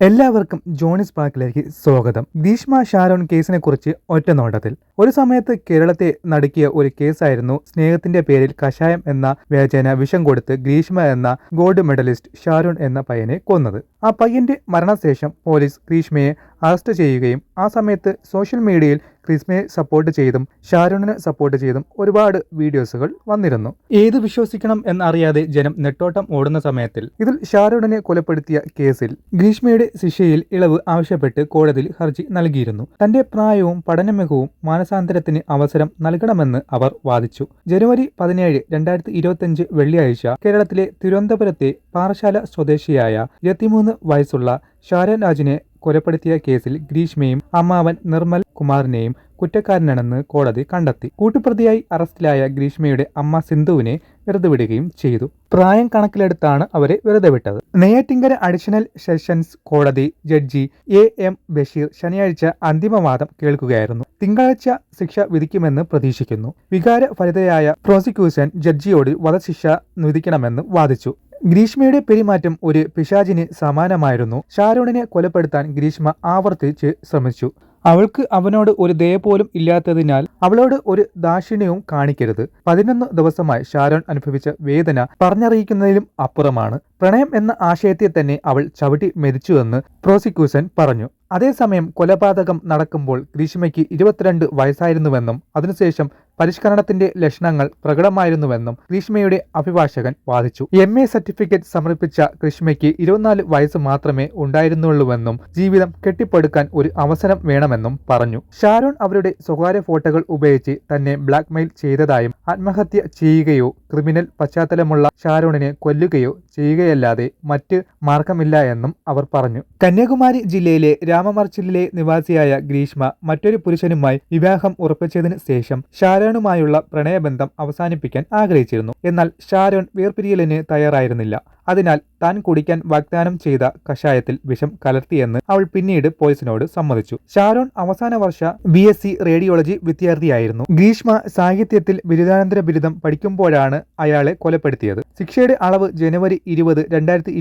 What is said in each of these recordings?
എല്ലാവർക്കും ജോണിസ് പാർക്കിലേക്ക് സ്വാഗതം. ഗ്രീഷ്മ ഷാരോൺ കേസിനെ കുറിച്ച് ഒറ്റ നോട്ടത്തിൽ. ഒരു സമയത്ത് കേരളത്തെ നടുക്കിയ ഒരു കേസായിരുന്നു സ്നേഹത്തിന്റെ പേരിൽ കഷായം എന്ന വ്യാജേന വിഷം കൊടുത്ത് ഗ്രീഷ്മ എന്ന ഗോൾഡ് മെഡലിസ്റ്റ് ഷാരോൺ എന്ന പയ്യനെ കൊന്നത്. ആ പയ്യന്റെ മരണശേഷം പോലീസ് ഗ്രീഷ്മയെ അറസ്റ്റ് ചെയ്യുകയും ആ സമയത്ത് സോഷ്യൽ മീഡിയയിൽ ക്രിസ്മയെ സപ്പോർട്ട് ചെയ്തും ഷാരൂണിനെ സപ്പോർട്ട് ചെയ്തും ഒരുപാട് വീഡിയോസുകൾ വന്നിരുന്നു. ഏത് വിശ്വസിക്കണം എന്നറിയാതെ ജനം നെട്ടോട്ടം ഓടുന്ന സമയത്തിൽ ഇതിൽ ഷാരൂണിനെ കൊലപ്പെടുത്തിയ കേസിൽ ഗ്രീഷ്മയുടെ ശിക്ഷയിൽ ഇളവ് ആവശ്യപ്പെട്ട് കോടതിയിൽ ഹർജി നൽകിയിരുന്നു. തന്റെ പ്രായവും പഠനമികവും മാനസാന്തരത്തിന് അവസരം നൽകണമെന്ന് അവർ വാദിച്ചു. ജനുവരി പതിനേഴ് രണ്ടായിരത്തി ഇരുപത്തിയഞ്ച് വെള്ളിയാഴ്ച കേരളത്തിലെ തിരുവനന്തപുരത്തെ പാറശാല സ്വദേശിയായ ഇരുപത്തിമൂന്ന് വയസ്സുള്ള ഷാരൻ രാജിനെ കൊലപ്പെടുത്തിയ കേസിൽ ഗ്രീഷ്മയും അമ്മാവൻ നിർമ്മൽ കുമാറിനെയും കുറ്റക്കാരനാണെന്ന് കോടതി കണ്ടെത്തി. കൂട്ടുപ്രതിയായി അറസ്റ്റിലായ ഗ്രീഷ്മയുടെ അമ്മ സിന്ധുവിനെ വെറുതെ വിടുകയും ചെയ്തു. പ്രായം കണക്കിലെടുത്താണ് അവരെ വെറുതെ വിട്ടത്. നെയ്യാറ്റിങ്കര അഡീഷണൽ സെഷൻസ് കോടതി ജഡ്ജി എ എം ബഷീർ ശനിയാഴ്ച അന്തിമവാദം കേൾക്കുകയായിരുന്നു. തിങ്കളാഴ്ച ശിക്ഷ വിധിക്കുമെന്ന് പ്രതീക്ഷിക്കുന്നു. വികാരഫലിതയായ പ്രോസിക്യൂഷൻ ജഡ്ജിയോട് വധശിക്ഷ വിധിക്കണമെന്ന് വാദിച്ചു. ഗ്രീഷ്മയുടെ പെരുമാറ്റം ഒരു പിശാചിന് സമാനമായിരുന്നു. ഷാരൂണിനെ കൊലപ്പെടുത്താൻ ഗ്രീഷ്മ ആവർത്തിച്ച് ശ്രമിച്ചു. അവൾക്ക് അവനോട് ഒരു ദയ പോലും ഇല്ലാത്തതിനാൽ അവളോട് ഒരു ദാക്ഷിണ്യവും കാണിക്കരുത്. പതിനൊന്ന് ദിവസമായി ഷാരോൺ അനുഭവിച്ച വേദന പറഞ്ഞറിയിക്കുന്നതിലും അപ്പുറമാണ്. പ്രണയം എന്ന ആശയത്തെ തന്നെ അവൾ ചവിട്ടി മെതിച്ചുവെന്ന് പ്രോസിക്യൂഷൻ പറഞ്ഞു. അതേസമയം കൊലപാതകം നടക്കുമ്പോൾ ഗ്രീഷ്മയ്ക്ക് ഇരുപത്തിരണ്ട് വയസ്സായിരുന്നുവെന്നും അതിനുശേഷം പരിഷ്കരണത്തിന്റെ ലക്ഷണങ്ങൾ പ്രകടമായിരുന്നുവെന്നും ഗ്രീഷ്മയുടെ അഭിഭാഷകൻ വാദിച്ചു. എം എ സർട്ടിഫിക്കറ്റ് സമർപ്പിച്ച ഗ്രീഷ്മയ്ക്ക് ഇരുപത്തിനാല് വയസ്സ് മാത്രമേ ഉണ്ടായിരുന്നുള്ളൂവെന്നും ജീവിതം കെട്ടിപ്പടുക്കാൻ ഒരു അവസരം വേണമെന്നും പറഞ്ഞു. ഷാരോൺ അവരുടെ സ്വകാര്യ ഫോട്ടോകൾ ഉപയോഗിച്ച് തന്നെ ബ്ലാക്ക്മെയിൽ ചെയ്തതായും ആത്മഹത്യ ചെയ്യുകയോ ക്രിമിനൽ പശ്ചാത്തലമുള്ള ഷാരോണിനെ കൊല്ലുകയോ ചെയ്യുകയല്ലാതെ മറ്റ് മാർഗമില്ല എന്നും അവർ പറഞ്ഞു. കന്യാകുമാരി ജില്ലയിലെ രാമമർച്ചിലിലെ നിവാസിയായ ഗ്രീഷ്മ മറ്റൊരു പുരുഷനുമായി വിവാഹം ഉറപ്പിച്ചതിന് ശേഷം ഷാരോണുമായുള്ള പ്രണയബന്ധം അവസാനിപ്പിക്കാൻ ആഗ്രഹിച്ചിരുന്നു. എന്നാൽ ഷാരോൺ വേർപിരിയലിന് തയ്യാറായിരുന്നില്ല. അതിനാൽ താൻ കുടിക്കാൻ വാഗ്ദാനം ചെയ്ത കഷായത്തിൽ വിഷം കലർത്തിയെന്ന് അവൾ പിന്നീട് പോലീസിനോട് സമ്മതിച്ചു. ഷാരോൺ അവസാന വർഷ ബി എസ് സി റേഡിയോളജി വിദ്യാർത്ഥിയായിരുന്നു. ഗ്രീഷ്മ സാഹിത്യത്തിൽ ബിരുദാനന്തര ബിരുദം പഠിക്കുമ്പോഴാണ് അയാളെ കൊലപ്പെടുത്തിയത്. ശിക്ഷയുടെ അളവ് ജനുവരി ഇരുപത് രണ്ടായിരത്തി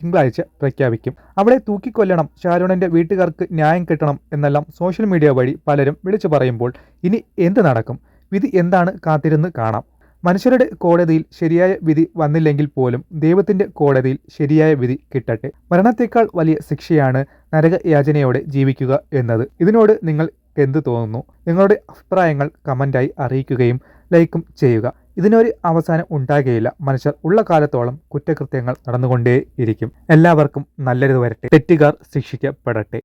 തിങ്കളാഴ്ച പ്രഖ്യാപിക്കും. അവളെ തൂക്കിക്കൊല്ലണം ഷാരോണിന്റെ വീട്ടുകാർക്ക് ന്യായം കിട്ടണം എന്നെല്ലാം സോഷ്യൽ മീഡിയ വഴി പലരും വിളിച്ചു പറയുമ്പോൾ ഇനി എന്ത് നടക്കും? വിധി എന്താണ് കാത്തിരുന്ന് കാണാം. മനുഷ്യരുടെ കോടതിയിൽ ശരിയായ വിധി വന്നില്ലെങ്കിൽ പോലും ദൈവത്തിന്റെ കോടതിയിൽ ശരിയായ വിധി കിട്ടട്ടെ. മരണത്തേക്കാൾ വലിയ ശിക്ഷയാണ് നരകയാചനയോടെ ജീവിക്കുക എന്നത്. ഇതിനോട് നിങ്ങൾ എന്ത് തോന്നുന്നു? നിങ്ങളുടെ അഭിപ്രായങ്ങൾ കമന്റായി അറിയിക്കുകയും ലൈക്കും ചെയ്യുക. ഇതിനൊരു അവസാനം ഉണ്ടാകുകയില്ല മനുഷ്യർ ഉള്ള കാലത്തോളം കുറ്റകൃത്യങ്ങൾ നടന്നുകൊണ്ടേയിരിക്കും. എല്ലാവർക്കും നല്ലത് വരട്ടെ. തെറ്റുകാർ ശിക്ഷിക്കപ്പെടട്ടെ.